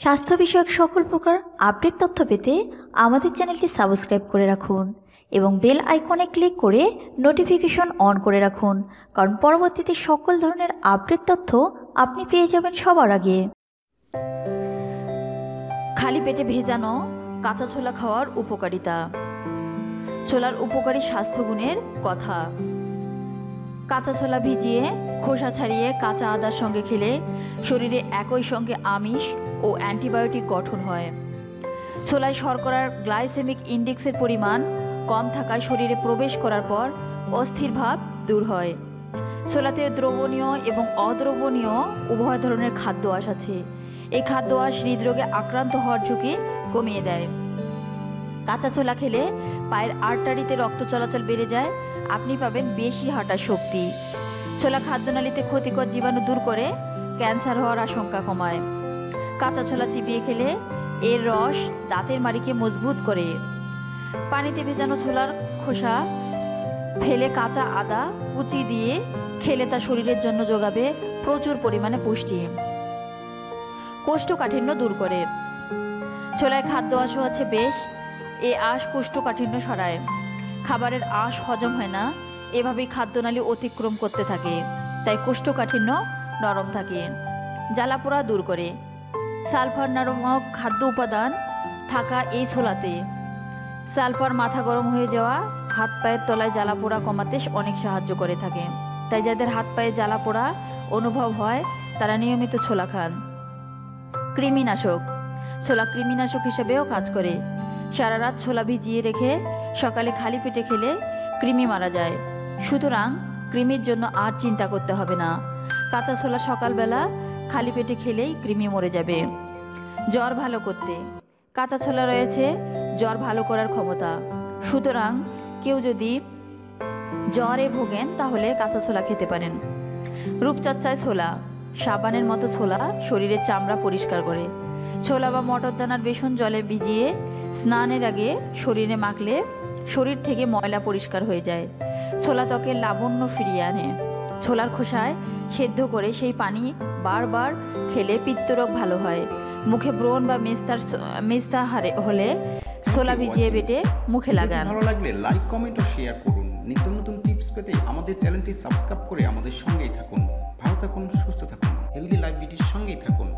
স্বাস্থ্য বিষয়ক সকল প্রকার আপডেট তথ্য পেতে আমাদের চ্যানেলটি সাবস্ক্রাইব করে রাখুন এবং বেল আইকনে ক্লিক করে নোটিফিকেশন অন করে রাখুন, কারণ পরবর্তীতে সকল ধরনের আপডেট তথ্য আপনি পেয়ে যাবেন সবার আগে। খালি পেটে ভেজানো কাঁচা ছোলা খাওয়ার উপকারিতা। ছোলার উপকারী স্বাস্থ্যগুণের কথা। কাঁচা ছোলা ভিজিয়ে খোসা ছাড়িয়ে কাঁচা আদার সঙ্গে খেলে শরীরে একই সঙ্গে আমিষ ও অ্যান্টিবায়োটিক গঠন হয়। ছোলায় শর্করার গ্লাইসেমিক ইন্ডেক্সের পরিমাণ কম থাকায় শরীরে প্রবেশ করার পর অস্থির ভাব দূর হয়। ছোলাতে দ্রবণীয় এবং অদ্রবণীয় উভয় ধরনের খাদ্য আঁশ আছে। এই খাদ্য আঁশ হৃদরোগে আক্রান্ত হওয়ার ঝুঁকি কমিয়ে দেয়। কাঁচা ছোলা খেলে পায়ের আর্টারিতে রক্ত চলাচল বেড়ে যায়। আপনি পাবেন বেশি হাঁটার শক্তি। ছোলা খাদ্যনালীতে ক্ষতিকর জীবাণু দূর করে ক্যান্সার হওয়ার আশঙ্কা কমায়। কাঁচা ছোলা চিবিয়ে খেলে এর রস দাঁতের মাড়িকে মজবুত করে। পানিতে ভেজানো ছোলার খোসা ফেলে কাঁচা আদা কুচি দিয়ে খেলে তা শরীরের জন্য যোগাবে প্রচুর পরিমাণে পুষ্টি। কোষ্ঠকাঠিন্য দূর করে। ছোলায় খাদ্য আঁশও আছে বেশ। এ আঁশ কোষ্ঠকাঠিন্য সরায় খাবারের আঁশ হজম হয় না। এভাবেই খাদ্যনালী অতিক্রম করতে থাকে। তাই কোষ্ঠকাঠিন্য নরম থাকে। জ্বালাপোড়া দূর করে। সালফার নামক খাদ্য উপাদান থাকা এই ছোলাতে। সালফার মাথা গরম হয়ে যাওয়া, হাত পায়ের তলায় জ্বালা পোড়া কমাতে অনেক সাহায্য করে থাকে। তাই যাদের হাত পায়ে জ্বালা পোড়া অনুভব হয়, তারা নিয়মিত ছোলা খান। কৃমিনাশক। ছোলা কৃমিনাশক হিসেবেও কাজ করে। সারা রাত ছোলা ভিজিয়ে রেখে সকালে খালি পেটে খেলে কৃমি মারা যায়। সুতরাং কৃমির জন্য আর চিন্তা করতে হবে না। কাঁচা ছোলা সকালবেলা খালি পেটে খেলেই কৃমি মরে যাবে। জ্বর ভালো করতে। কাঁচা ছোলা রয়েছে, জ্বর ভালো করার ক্ষমতা। সুতরাং কেউ যদি জ্বরে ভোগেন, তাহলে কাঁচা ছোলা খেতে পারেন। রূপচর্চায় ছোলা। সাবানের মতো ছোলা শরীরের চামড়া পরিষ্কার করে। ছোলা বা মটর দানার বেসন জলে ভিজিয়ে স্নানের আগে শরীরে মাখলে শরীর থেকে ময়লা পরিষ্কার হয়ে যায়। ছোলা ত্বকের লাবণ্য ফিরিয়ে আনে। ছোলার খোসায় সেদ্ধ করে সেই পানি বারবার খেলে পিত্তরোগ ভালো হয়। মুখে ব্রণ বা মেস্তার মেস্তা হারে হলে ছোলা ভিজিয়ে বেটে মুখে লাগান। ভালো লাগলে লাইক কমেন্ট ও শেয়ার করুন। নিত্য নতুন টিপস পেতে আমাদের চ্যানেলটি সাবস্ক্রাইব করে আমাদের সঙ্গেই থাকুন। ভালো থাকুন সুস্থ থাকুন। হেলদি লাইফ বিটির সঙ্গেই থাকুন।